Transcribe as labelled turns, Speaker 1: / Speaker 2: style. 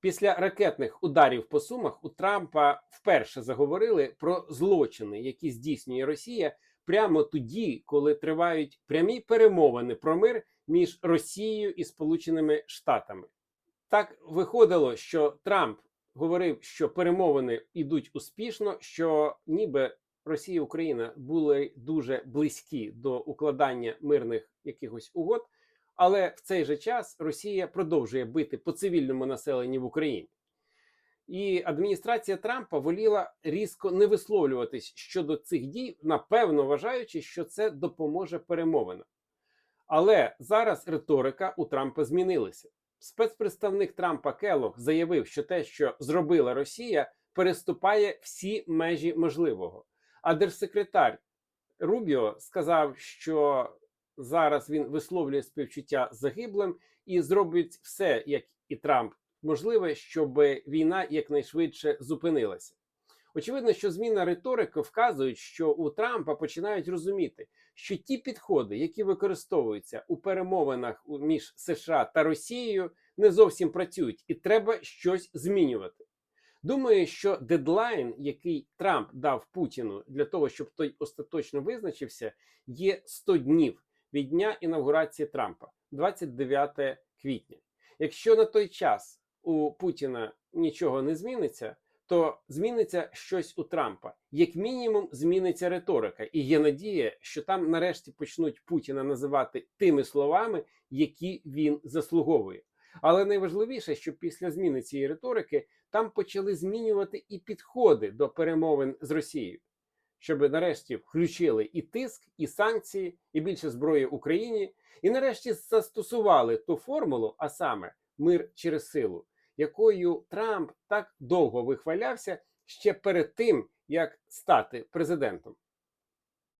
Speaker 1: Після ракетних ударів по сумах у Трампа вперше заговорили про злочини, які здійснює Росія прямо тоді, коли тривають прямі перемовини про мир між Росією і Сполученими Штатами. Так виходило, що Трамп говорив, що перемовини йдуть успішно, що ніби Росія і Україна були дуже близькі до укладання мирних якихось угод. Але в цей же час Росія продовжує бити по цивільному населенню в Україні. І адміністрація Трампа воліла різко не висловлюватись щодо цих дій, напевно вважаючи, що це допоможе перемовинам. Але зараз риторика у Трампа змінилася. Спецпредставник Трампа Келлог заявив, що те, що зробила Росія, переступає всі межі можливого. А держсекретар Рубіо сказав, що зараз він висловлює співчуття загиблим і зробить все, як і Трамп, можливе, щоб війна якнайшвидше зупинилася. Очевидно, що зміна риторики вказують, що у Трампа починають розуміти, що ті підходи, які використовуються у перемовинах між США та Росією, не зовсім працюють, і треба щось змінювати. Думаю, що дедлайн, який Трамп дав Путіну для того, щоб той остаточно визначився, є 100 днів від дня інаугурації Трампа, 29 квітня. Якщо на той час у Путіна нічого не зміниться, то зміниться щось у Трампа. Як мінімум, зміниться риторика, і є надія, що там нарешті почнуть Путіна називати тими словами, які він заслуговує. Але найважливіше, що після зміни цієї риторики там почали змінювати і підходи до перемовин з Росією, щоб нарешті включили і тиск, і санкції, і більше зброї Україні, і нарешті застосували ту формулу, а саме мир через силу, якою Трамп так довго вихвалявся ще перед тим, як стати президентом.